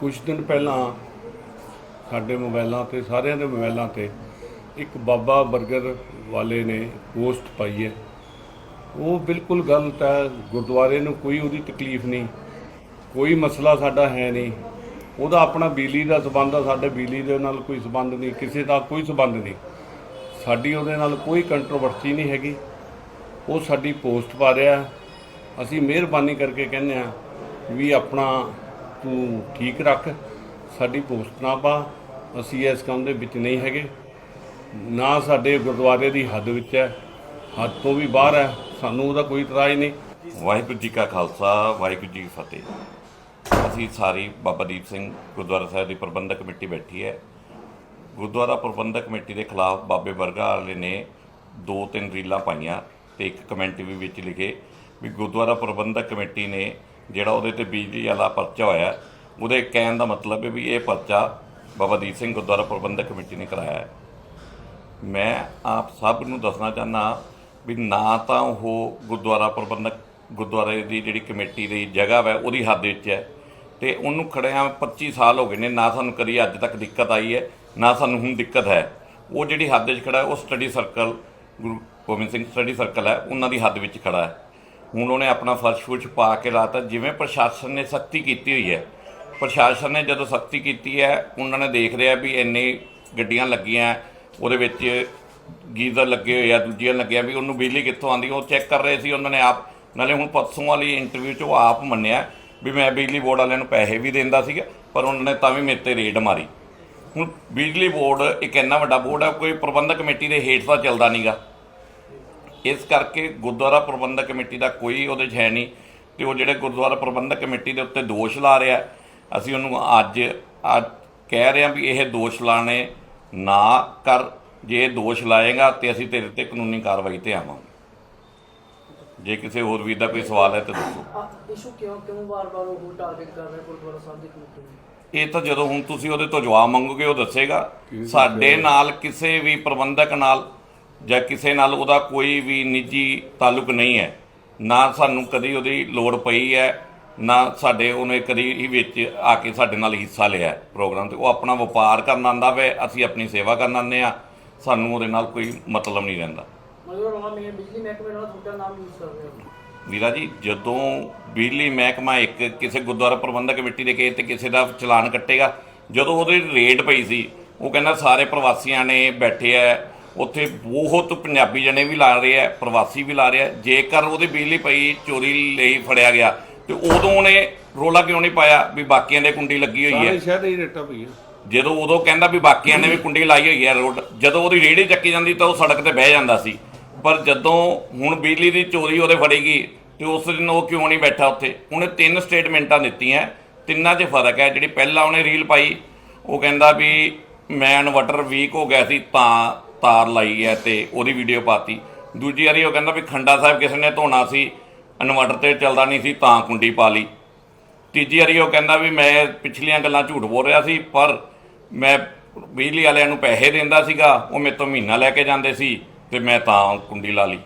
ਕੁਝ ਦਿਨ ਪਹਿਲਾਂ ਸਾਡੇ ਮੋਬਾਈਲਾਂ ਤੇ, ਸਾਰਿਆਂ ਦੇ ਮੋਬਾਈਲਾਂ ਤੇ ਇੱਕ ਬਾਬਾ 버ਗਰ ਵਾਲੇ ਨੇ ਪੋਸਟ ਪਾਈ ਹੈ। ਉਹ ਬਿਲਕੁਲ ਗਲਤ ਹੈ ਗੁਰਦੁਆਰੇ ਨੂੰ ਕੋਈ ਉਹਦੀ ਤਕਲੀਫ ਨਹੀਂ, ਕੋਈ ਮਸਲਾ ਸਾਡਾ ਹੈ ਨਹੀਂ। ਉਹਦਾ ਆਪਣਾ ਬਿਜਲੀ ਦਾ ਸਬੰਧ ਆ, ਸਾਡੇ ਬਿਜਲੀ ਦੇ ਨਾਲ ਕੋਈ ਸਬੰਧ ਨਹੀਂ, ਕਿਸੇ ਦਾ ਕੋਈ ਸਬੰਧ ਨਹੀਂ। ਸਾਡੀ ਉਹਦੇ ਨਾਲ ਕੋਈ ਕੰਟਰੋਵਰਸੀ ਨਹੀਂ ਹੈਗੀ। ਉਹ ਸਾਡੀ ਪੋਸਟ ਪਾ ਰਿਹਾ। ਅਸੀਂ ਮਿਹਰਬਾਨੀ ਕਰਕੇ ਕਹਿੰਦੇ ਆ ਵੀ ਆਪਣਾ ਤੂੰ ਠੀਕ ਰੱਖ, ਸਾਡੀ ਪੋਸਟ ਨਾ ਪਾ, ਅਸੀਂ ਇਸ ਕੰਮ ਦੇ ਵਿੱਚ ਨਹੀਂ ਹੈਗੇ। ਨਾ ਸਾਡੇ ਗੁਰਦੁਆਰੇ ਦੀ ਹੱਦ ਵਿੱਚ ਹੈ, ਹੱਦ ਤੋਂ ਵੀ ਬਾਹਰ ਹੈ, ਸਾਨੂੰ ਉਹਦਾ ਕੋਈ ਇਤਰਾਜ਼ ਨਹੀਂ। ਵਾਹਿਗੁਰੂ ਜੀ ਕਾ ਖਾਲਸਾ, ਵਾਹਿਗੁਰੂ ਜੀ ਕੀ ਫਤਿਹ। ਅਸੀਂ ਸਾਰੀ ਬਾਬਾ ਦੀਪ ਸਿੰਘ ਗੁਰਦੁਆਰਾ ਸਾਹਿਬ ਦੀ ਪ੍ਰਬੰਧਕ ਕਮੇਟੀ ਬੈਠੀ ਹੈ। ਗੁਰਦੁਆਰਾ ਪ੍ਰਬੰਧਕ ਕਮੇਟੀ ਦੇ ਖਿਲਾਫ ਬਾਬੇ ਵਰਗਾ ਵਾਲੇ ਨੇ ਦੋ ਤਿੰਨ ਰੀਲਾਂ ਪਾਈਆਂ ਤੇ ਇੱਕ ਕਮੈਂਟ ਵੀ ਵਿੱਚ ਲਿਖੇ ਵੀ ਗੁਰਦੁਆਰਾ ਪ੍ਰਬੰਧਕ ਕਮੇਟੀ ਨੇ ਜਿਹੜਾ ਉਹਦੇ ਤੇ ਬਿਜਲੀ ਵਾਲਾ ਪਰਚਾ ਹੋਇਆ ਉਹਦੇ ਕਹਿਣ ਦਾ ਮਤਲਬ ਹੈ ਵੀ ਇਹ ਪਰਚਾ ਬਾਬਾ ਦੀਪ ਸਿੰਘ ਗੁਰਦੁਆਰਾ ਪ੍ਰਬੰਧਕ ਕਮੇਟੀ ਨੇ ਕਰਾਇਆ ਹੈ। ਮੈਂ ਆਪ ਸਭ ਨੂੰ ਦੱਸਣਾ ਚਾਹੁੰਦਾ ਵੀ ਨਾ ਤਾਂ ਉਹ ਗੁਰਦੁਆਰਾ ਪ੍ਰਬੰਧਕ, ਗੁਰਦੁਆਰੇ ਦੀ ਜਿਹੜੀ ਕਮੇਟੀ ਦੀ ਜਗ੍ਹਾ ਹੈ ਉਹਦੀ ਹੱਦ ਵਿੱਚ ਹੈ ਤੇ ਉਹਨੂੰ ਖੜਿਆਂ 25 ਸਾਲ ਹੋ ਗਏ ਨੇ, ਨਾ ਸਾਨੂੰ ਕਦੀ ਅੱਜ ਤੱਕ ਦਿੱਕਤ ਆਈ ਹੈ, ਨਾ ਸਾਨੂੰ ਹੁਣ ਦਿੱਕਤ ਹੈ। ਉਹ ਜਿਹੜੀ ਹੱਦ ਵਿੱਚ ਖੜਾ ਉਹ study circle Guru Gobind Singh study circle ਹੈ, ਉਹਨਾਂ ਦੀ ਹੱਦ ਵਿੱਚ ਖੜਾ ਹੈ। ਹੁਣ ਉਹਨੇ ਆਪਣਾ ਫਰਸ਼ ਫੁਰਸ਼ ਪਾ ਕੇ ਲਾਤਾ। ਜਿਵੇਂ ਪ੍ਰਸ਼ਾਸਨ ਨੇ ਸਖਤੀ ਕੀਤੀ ਹੋਈ ਹੈ। ਪ੍ਰਸ਼ਾਸਨ ਨੇ ਜਦੋਂ ਸਖਤੀ ਕੀਤੀ ਹੈ, ਉਹਨਾਂ ਨੇ ਦੇਖ ਰਿਹਾ ਵੀ ਇੰਨੇ ਗੱਡੀਆਂ ਲੱਗੀਆਂ, ਉਹਦੇ ਵਿੱਚ ਗੀਜ਼ਰ ਲੱਗੇ ਹੋਏ ਆ, ਦੂਜੀਆਂ ਲੱਗੀਆਂ ਵੀ ਉਹਨੂੰ ਬਿਜਲੀ ਕਿੱਥੋਂ ਆਉਂਦੀ, ਉਹ ਚੈੱਕ ਕਰ ਰਹੇ ਸੀ ਉਹਨਾਂ ਨੇ ਆਪ। ਨਾਲੇ ਹੁਣ ਪਰਸੋਂ ਵਾਲੀ ਇੰਟਰਵਿਊ 'ਚ ਉਹ ਆਪ ਮੰਨਿਆ ਵੀ ਮੈਂ ਬਿਜਲੀ ਬੋਰਡ ਵਾਲਿਆਂ ਨੂੰ ਪੈਸੇ ਵੀ ਦਿੰਦਾ ਸੀਗਾ, ਪਰ ਉਹਨਾਂ ਨੇ ਤਾਂ ਵੀ ਮੇਰੇ ਤੇ ਰੇਡ ਮਾਰੀ। ਹੁਣ ਬਿਜਲੀ ਬੋਰਡ ਇੱਕ ਇੰਨਾ ਵੱਡਾ ਬੋਰਡ ਹੈ, ਕੋਈ ਪ੍ਰਬੰਧਕ ਕਮੇਟੀ ਦੇ ਹੇਠ ਤਾਂ ਚੱਲਦਾ ਨਹੀਂਗਾ ਇਸ ਕਰਕੇ ਗੁਰਦੁਆਰਾ ਪ੍ਰਬੰਧਕ ਕਮੇਟੀ ਦਾ ਕੋਈ ਉਹਦੇ 'ਚ ਹੈ ਨਹੀਂ ਤੇ ਉਹ ਜਿਹੜੇ ਗੁਰਦੁਆਰਾ ਪ੍ਰਬੰਧਕ ਕਮੇਟੀ ਦੇ ਉੱਤੇ ਦੋਸ਼ ਲਾ ਰਿਹਾ ਅਸੀਂ ਉਹਨੂੰ ਅੱਜ ਅੱਜ ਕਹਿ ਰਹੇ ਹਾਂ ਵੀ ਇਹ ਦੋਸ਼ ਲਾਣੇ ਨਾ ਕਰ ਜੇ ਇਹ ਦੋਸ਼ ਲਾਏਗਾ ਤੇ ਅਸੀਂ ਤੇਰੇ ਤੇ ਕਾਨੂੰਨੀ ਕਾਰਵਾਈ ਤੇ ਆਵਾਂਗੇ। ਜੇ ਕਿਸੇ ਹੋਰ ਵੀਰ ਦਾ ਕੋਈ ਸਵਾਲ ਹੈ ਤਾਂ ਦੱਸੋ। ਇਸ਼ੂ ਕਿਉਂ ਕਿਉਂ ਵਾਰ-ਵਾਰ ਉਹ ਟਾਰਗੇਟ ਕਰ ਰਿਹਾ ਗੁਰਦੁਆਰਾ ਸਾਹਿਬ ਦੀ ਕਮੇਟੀ ਨੂੰ? ਇਹ ਤਾਂ ਜਦੋਂ ਹੁਣ ਤੁਸੀਂ ਉਹਦੇ ਤੋਂ ਜਵਾਬ ਮੰਗੋਗੇ ਉਹ ਦੱਸੇਗਾ। ਸਾਡੇ ਨਾਲ ਕਿਸੇ ਵੀ ਪ੍ਰਬੰਧਕ ਨਾਲ ਜਾਂ ਕਿਸੇ ਨਾਲ ਉਹਦਾ ਕੋਈ ਵੀ ਨਿੱਜੀ ਤਾਲੁਕ ਨਹੀਂ ਹੈ ਨਾ ਸਾਨੂੰ ਕਦੀ ਉਹਦੀ ਲੋੜ ਪਈ ਹੈ ਨਾ ਸਾਡੇ ਉਹਨੇ ਕਦੀ ਹੀ ਵਿੱਚ ਆ ਕੇ ਸਾਡੇ ਨਾਲ ਹਿੱਸਾ ਲਿਆ ਪ੍ਰੋਗਰਾਮ ਤੇ। ਉਹ ਆਪਣਾ ਵਪਾਰ ਕਰਨ ਆਂਦਾ ਵੇ ਅਸੀਂ ਆਪਣੀ ਸੇਵਾ ਕਰਨ ਆਉਂਦੇ ਆ ਸਾਨੂੰ ਉਹਦੇ ਨਾਲ ਕੋਈ ਮਤਲਬ ਨਹੀਂ ਰਹਿੰਦਾ। ਮਤਲਬ ਰੋਣਾ ਮੈਂ ਬਿਜਲੀ ਮਹਿਕਮੇ ਨਾਲ ਤੁਹਾਡਾ ਨਾਮ ਯੂਜ਼ ਕਰ ਰਿਹਾ ਹਾਂ। ਵੀਰਾ ਜੀ ਜਦੋਂ ਬਿਜਲੀ ਮਹਿਕਮਾ ਇੱਕ ਕਿਸੇ ਗੁਰਦੁਆਰਾ ਪ੍ਰਬੰਧਕ ਕਮੇਟੀ ਦੇ ਕੇਸ ਤੇ ਕਿਸੇ ਦਾ ਚਲਾਨ ਕੱਟੇਗਾ ਜਦੋਂ ਉਹਦੇ ਰੇਟ ਪਈ ਸੀ ਉਹ ਕਹਿੰਦਾ ਸਾਰੇ ਪ੍ਰਵਾਸੀਆਂ ਨੇ ਬੈਠੇ ਆ ਉੱਥੇ ਬਹੁਤ ਪੰਜਾਬੀ ਜਣੇ ਵੀ ਲਾ ਰਹੇ ਆ ਪ੍ਰਵਾਸੀ ਵੀ ਲਾ ਰਹੇ ਆ। ਜੇਕਰ ਉਹਦੀ ਬਿਜਲੀ ਪਈ ਚੋਰੀ ਲਈ ਫੜਿਆ ਗਿਆ ਤੇ ਉਦੋਂ ਉਹਨੇ ਰੋਲਾ ਕਿਉਂ ਨਹੀਂ ਪਾਇਆ ਵੀ ਬਾਕੀਆਂ ਦੇ ਕੁੰਡੀ ਲੱਗੀ ਹੋਈ ਹੈ? ਸਾਰੇ ਸ਼ਹਿਰ ਹੀ ਰੇਟਾ ਪਈ ਹੈ ਜਦੋਂ ਉਦੋਂ ਕਹਿੰਦਾ ਵੀ ਬਾਕੀਆਂ ਨੇ ਵੀ ਕੁੰਡੀ ਲਾਈ ਹੋਈ ਹੈ ਰੋਡ ਜਦੋਂ ਉਹਦੀ ਰੇੜੀ ਚੱਕੀ ਜਾਂਦੀ ਤਾਂ ਉਹ ਸੜਕ ਤੇ ਬਹਿ ਜਾਂਦਾ ਸੀ। ਪਰ ਜਦੋਂ ਹੁਣ ਬਿਜਲੀ ਦੀ ਚੋਰੀ ਉਹਦੇ ਫੜੇਗੀ ਤੇ ਉਸ ਦਿਨ ਉਹ ਕਿਉਂ ਨਹੀਂ ਬੈਠਾ ਉੱਥੇ? ਉਹਨੇ ਤਿੰਨ ਸਟੇਟਮੈਂਟਾਂ ਦਿੱਤੀਆਂ ਤਿੰਨਾਂ 'ਚ ਫ਼ਰਕ ਹੈ। ਜਿਹੜੀ ਪਹਿਲਾਂ ਉਹਨੇ ਰੀਲ ਪਾਈ ਉਹ ਕਹਿੰਦਾ ਵੀ ਮੈਂ ਇਨਵਰਟਰ ਵੀਕ ਹੋ ਗਿਆ ਸੀ ਤਾਂ ਤਾਰ ਲਾਈ ਹੈ ਤੇ ਉਹਦੀ ਵੀਡੀਓ ਪਾਤੀ। ਦੂਜੀ ਵਾਰੀ ਉਹ ਕਹਿੰਦਾ ਵੀ ਖੰਡਾ ਸਾਹਿਬ ਕਿਸੇ ਨੇ ਧੋਣਾ ਸੀ, ਇਨਵਰਟਰ ਤੇ ਚੱਲਦਾ ਨਹੀਂ ਸੀ, ਤਾਂ ਕੁੰਡੀ ਪਾ ਲਈ। ਤੀਜੀ ਵਾਰੀ ਉਹ ਕਹਿੰਦਾ ਵੀ ਮੈਂ ਪਿਛਲੀਆਂ ਗੱਲਾਂ ਝੂਠ ਬੋਲ ਰਿਹਾ ਸੀ, ਪਰ ਮੈਂ ਬਿਜਲੀ ਵਾਲਿਆਂ ਨੂੰ ਪੈਸੇ ਦਿੰਦਾ ਸੀਗਾ, ਉਹ ਮੇਰੇ ਤੋਂ ਮਹੀਨਾ ਲੈ ਕੇ ਜਾਂਦੇ ਸੀ, ਤੇ ਮੈਂ ਤਾਂ ਕੁੰਡੀ ਲਾ ਲਈ।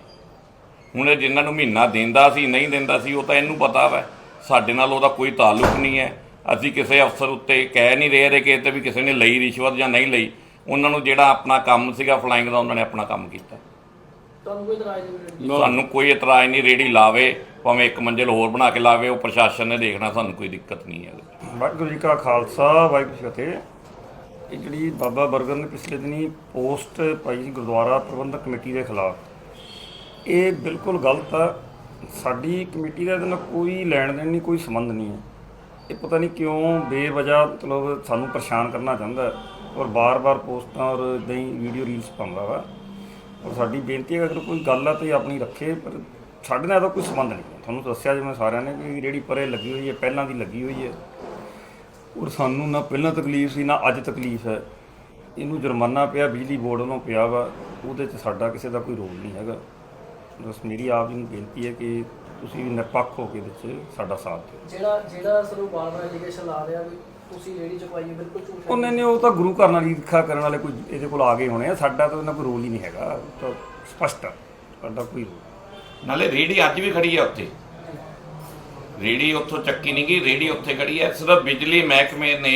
ਹੁਣ ਇਹ ਜਿਨ੍ਹਾਂ ਨੂੰ ਮਹੀਨਾ ਦਿੰਦਾ ਸੀ, ਨਹੀਂ ਦਿੰਦਾ ਸੀ, ਉਹ ਤਾਂ ਇਹਨੂੰ ਪਤਾ ਵਾ। ਸਾਡੇ ਨਾਲ ਉਹਦਾ ਕੋਈ ਤਾਲੁਕ ਨਹੀਂ ਹੈ। ਅਸੀਂ ਕਿਸੇ ਅਫਸਰ ਉੱਤੇ ਕਹਿ ਨਹੀਂ ਰਹੇ ਦੇ ਕਿ ਤੇ ਵੀ ਕਿਸੇ ਨੇ ਲਈ ਰਿਸ਼ਵਤ ਜਾਂ ਨਹੀਂ ਲਈ। ਉਹਨਾਂ ਨੂੰ ਜਿਹੜਾ ਆਪਣਾ ਕੰਮ ਸੀਗਾ ਫਲਾਈਂਗ ਦਾ ਉਹਨਾਂ ਨੇ ਆਪਣਾ ਕੰਮ ਕੀਤਾ। ਤੁਹਾਨੂੰ ਕੋਈ ਇਤਰਾਜ਼ ਨਹੀਂ। ਸਾਨੂੰ ਕੋਈ ਇਤਰਾਜ਼ ਨਹੀਂ ਰੇੜੀ ਲਾਵੇ ਭਾਵੇਂ ਇੱਕ ਮੰਜ਼ਿਲ ਹੋਰ ਬਣਾ ਕੇ ਲਾਵੇ ਉਹ ਪ੍ਰਸ਼ਾਸਨ ਨੇ ਦੇਖਣਾ ਸਾਨੂੰ ਕੋਈ ਦਿੱਕਤ ਨਹੀਂ ਹੈ ਵਾਹਿਗੁਰੂ ਜੀ ਕਾ ਖਾਲਸਾ ਵਾਹਿਗੁਰੂ ਜੀ ਕੀ ਫਤਿਹ। ਇਹ ਜਿਹੜੀ ਬਾਬਾ ਬਰਗਰ ਨੇ ਪਿਛਲੇ ਦਿਨੀ ਪੋਸਟ ਪਾਈ ਸੀ ਗੁਰਦੁਆਰਾ ਪ੍ਰਬੰਧਕ ਕਮੇਟੀ ਦੇ ਖਿਲਾਫ ਇਹ ਬਿਲਕੁਲ ਗਲਤ ਆ। ਸਾਡੀ ਕਮੇਟੀ ਦਾ ਇਹਦੇ ਨਾਲ ਕੋਈ ਲੈਣ ਦੇਣ ਨਹੀਂ ਕੋਈ ਸੰਬੰਧ ਨਹੀਂ ਹੈ। ਇਹ ਪਤਾ ਨਹੀਂ ਕਿਉਂ ਬੇਵਜ੍ਹਾ ਮਤਲਬ ਸਾਨੂੰ ਪਰੇਸ਼ਾਨ ਕਰਨਾ ਚਾਹੁੰਦਾ ਹੈ। ਔਰ ਬਾਰ-ਬਾਰ ਪੋਸਟਾਂ ਔਰ ਇਦਾਂ ਹੀ ਵੀਡੀਓ ਰੀਲਸ ਪਾਉਂਦਾ ਵਾ। ਔਰ ਸਾਡੀ ਬੇਨਤੀ ਹੈ ਅਗਰ ਕੋਈ ਗੱਲ ਆ ਤੇ ਆਪਣੀ ਰੱਖੇ, ਪਰ ਸਾਡੇ ਨਾਲ ਇਹਦਾ ਕੋਈ ਸੰਬੰਧ ਨਹੀਂ ਹੈ। ਤੁਹਾਨੂੰ ਦੱਸਿਆ ਜਿਵੇਂ ਸਾਰਿਆਂ ਨੇ ਕਿ ਜਿਹੜੀ ਪਰੇ ਲੱਗੀ ਹੋਈ ਹੈ, ਪਹਿਲਾਂ ਦੀ ਲੱਗੀ ਹੋਈ ਹੈ। ਔਰ ਸਾਨੂੰ ਨਾ ਪਹਿਲਾਂ ਤਕਲੀਫ ਸੀ, ਨਾ ਅੱਜ ਤਕਲੀਫ ਹੈ। ਇਹਨੂੰ ਜੁਰਮਾਨਾ ਪਿਆ, ਬਿਜਲੀ ਬੋਰਡ ਵੱਲੋਂ ਪਿਆ ਵਾ। ਉਹਦੇ 'ਚ ਸਾਡਾ ਕਿਸੇ ਦਾ ਕੋਈ ਰੋਲ ਨਹੀਂ ਹੈਗਾ। ਬਸ ਮੇਰੀ ਆਪ ਜੀ ਨੂੰ ਬੇਨਤੀ ਹੈ ਕਿ ਤੁਸੀਂ ਨਿਰਪੱਖ ਹੋ ਕੇ ਇਹਦੇ 'ਚ ਸਾਡਾ ਸਾਥ ਦਿਓ। ਜਿਹੜਾ ਜਿਹੜਾ ਸਰੂ ਬਾਰ-ਬਾਰ ਐਲੀਗੇਸ਼ਨ ਲਾ ਰਿਹਾ ਵੀ ਤੁਸੀਂ ਰੇੜੀ ਚੁਕਵਾਈ ਹੈ ਬਿਲਕੁਲ ਝੂਠ ਹੈ। ਉਹਨੇ ਨੇ ਉਹ ਤਾਂ ਗੁਰੂ ਘਰ ਨਾਲ ਈਰਖਾ ਕਰਨ ਵਾਲੇ ਕੋਈ ਇਹਦੇ ਕੋਲ ਆ ਗਏ ਹੋਣੇ ਆ ਸਾਡਾ ਤਾਂ ਇਹਨਾਂ ਕੋਈ ਰੋਲ ਹੀ ਨਹੀਂ ਹੈਗਾ ਉਹ ਤਾਂ ਸਪਸ਼ਟ ਆ ਸਾਡਾ ਕੋਈ ਰੋਲ ਨਾਲੇ ਰੇੜੀ ਅੱਜ ਵੀ ਖੜੀ ਹੈ ਉੱਥੇ। ਰੇੜੀ ਉੱਥੋਂ ਚੱਕੀ ਨਹੀਂ ਗਈ ਰੇੜੀ ਉੱਥੇ ਖੜੀ ਹੈ ਸਿਰਫ ਬਿਜਲੀ ਮਹਿਕਮੇ ਨੇ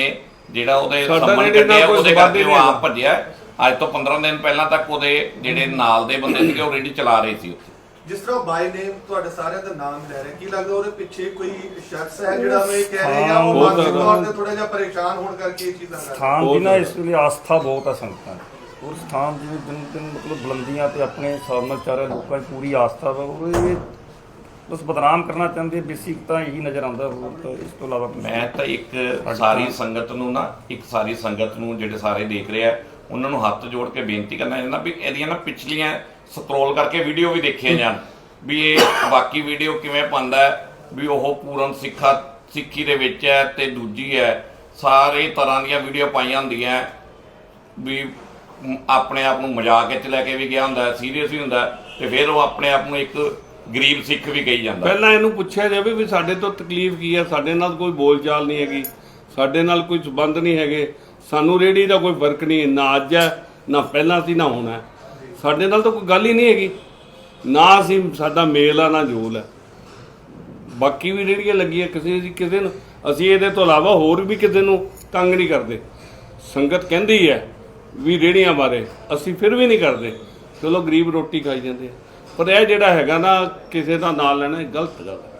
ਜਿਹੜਾ ਉਹਦੇ ਸਾਡਾ ਸੰਬੰਧ ਰੇੜੀ ਨਾਲ ਕੱਢਿਆ ਕੋਈ ਉਹਦੇ ਸੰਬੰਧ ਕਰਕੇ ਹੀ ਉਹ ਨਹੀਂ ਆਪ ਭੱਜਿਆ। ਅੱਜ ਤੋਂ 15 ਦਿਨ ਪਹਿਲਾਂ ਤੱਕ ਉਹਦੇ ਜਿਹੜੇ ਨਾਲ ਦੇ ਬੰਦੇ ਸੀਗੇ ਉਹ ਰੇੜੀ ਚਲਾ ਰਹੇ ਸੀ ਉੱਥੇ। ਜਿਸ ਤਰ੍ਹਾਂ ਬਾਈ ਨੇਮ ਤੁਹਾਡੇ ਸਾਰਿਆਂ ਦਾ ਨਾਮ ਲੈ ਰਿਹਾ ਕੀ ਲੱਗਦਾ ਉਹਦੇ ਪਿੱਛੇ ਕੋਈ ਸ਼ਖਸ ਹੈ ਜਿਹੜਾ ਉਹ ਇਹ ਕਹਿ ਰਿਹਾ ਜਾਂ ਉਹ ਮਾਨਸਿਕ। ਤੌਰ ਤੇ ਥੋੜਾ ਜਿਹਾ ਪਰੇਸ਼ਾਨ ਹੋਣ ਕਰਕੇ ਇਹ ਚੀਜ਼ਾਂ ਕਰ ਰਿਹਾ ਸਥਾਨ ਦੀ ਨਾ। ਇਸ ਵੇਲੇ ਆਸਥਾ ਬਹੁਤ ਹੈ ਸੰਗਤਾਂ ਦੀ ਔਰ ਸਥਾਨ ਜਿਵੇਂ ਦਿਨ ਦਿਨ ਮਤਲਬ ਬੁਲੰਦੀਆਂ ਤੇ ਆਪਣੇ ਹਿਸਾਬ ਨਾਲ ਚਾਰੇ ਲੋਕਾਂ ਦੀ ਪੂਰੀ ਆਸਥਾ ਵਾ ਉਹ ਇਹ ਬਸ ਬਦਨਾਮ ਕਰਨਾ ਚਾਹੁੰਦੇ ਬੇਸਿਕ ਤਾਂ ਇਹੀ ਨਜ਼ਰ ਆਉਂਦਾ ਹੋਰ ਤਾਂ ਇਸ ਤੋਂ ਇਲਾਵਾ ਕੁਛ ਮੈਂ ਤਾਂ ਇੱਕ ਸਾਰੀ ਸੰਗਤ ਨੂੰ ਨਾ ਇੱਕ ਸਾਰੀ ਸੰਗਤ ਨੂੰ ਜਿਹੜੇ ਸਾਰੇ ਦੇਖ ਰਹੇ ਆ ਉਹਨਾਂ ਨੂੰ ਹੱਥ ਜੋੜ ਕੇ ਬੇਨਤੀ ਕਰਨਾ ਚਾਹੁੰਦਾ ਵੀ ਇਹਦੀਆਂ ਨਾ ਪਿਛਲੀਆਂ ਸਕਰੋਲ ਕਰਕੇ ਵੀਡੀਓ ਵੀ ਦੇਖੀਆਂ ਜਾਣ ਵੀ ਇਹ ਬਾਕੀ ਵੀਡੀਓ ਕਿਵੇਂ ਪਾਉਂਦਾ ਹੈ ਵੀ ਉਹ ਪੂਰਨ ਸਿੱਖਾ ਸਿੱਖੀ ਦੇ ਵਿੱਚ ਹੈ ਤੇ ਦੂਜੀ ਹੈ। ਸਾਰੇ ਤਰ੍ਹਾਂ ਦੀਆਂ ਵੀਡੀਓ ਪਾਈਆਂ ਹੁੰਦੀਆਂ ਵੀ ਮ- ਆਪਣੇ ਆਪ ਨੂੰ ਮਜ਼ਾਕ ਵਿੱਚ ਲੈ ਕੇ ਵੀ ਗਿਆ ਹੁੰਦਾ ਸੀਰੀਅਸ ਵੀ ਹੁੰਦਾ ਹੈ, ਤੇ ਫਿਰ ਉਹ ਆਪਣੇ ਆਪ ਨੂੰ ਇੱਕ ਗਰੀਬ ਸਿੱਖ ਵੀ ਕਹੀ ਜਾਂਦਾ ਪਹਿਲਾਂ ਇਹਨੂੰ ਪੁੱਛਿਆ ਜਾਵੇ ਵੀ ਸਾਡੇ ਤੋਂ ਤਕਲੀਫ ਕੀ ਹੈ? ਸਾਡੇ ਨਾਲ ਕੋਈ ਬੋਲਚਾਲ ਨਹੀਂ ਹੈਗੀ ਸਾਡੇ ਨਾਲ ਕੋਈ ਸਬੰਧ ਨਹੀਂ ਹੈਗੇ ਸਾਨੂੰ ਰੇੜੀ ਦਾ ਕੋਈ ਫ਼ਰਕ ਨਹੀਂ ਨਾ ਅੱਜ ਹੈ ਨਾ ਪਹਿਲਾਂ ਸੀ ਨਾ ਹੁਣ ਹੈ। ਸਾਡੇ ਨਾਲ ਤਾਂ ਕੋਈ ਗੱਲ ਹੀ ਨਹੀਂ ਹੈਗੀ। ਨਾ ਅਸੀਂ ਸਾਡਾ ਮੇਲ ਆ, ਨਾ ਜੋਲ ਹੈ ਬਾਕੀ ਵੀ ਰੇੜੀਆਂ ਲੱਗੀਆਂ ਕਿਸੇ ਦੀ ਕਿਸੇ ਨੂੰ, ਅਸੀਂ ਇਹਦੇ ਤੋਂ ਇਲਾਵਾ ਹੋਰ ਵੀ ਕਿਸੇ ਨੂੰ ਤੰਗ ਨਹੀਂ ਕਰਦੇ। ਸੰਗਤ ਕਹਿੰਦੀ ਹੈ ਵੀ ਰੇੜੀਆਂ ਬਾਰੇ ਅਸੀਂ ਫਿਰ ਵੀ ਨਹੀਂ ਕਰਦੇ। ਚਲੋ ਗਰੀਬ ਰੋਟੀ ਖਾਈ ਜਾਂਦੇ ਆ। ਪਰ ਇਹ ਜਿਹੜਾ ਹੈਗਾ ਨਾ, ਕਿਸੇ ਦਾ ਨਾਂ ਲੈਣਾ ਇਹ ਗਲਤ ਗੱਲ ਹੈ।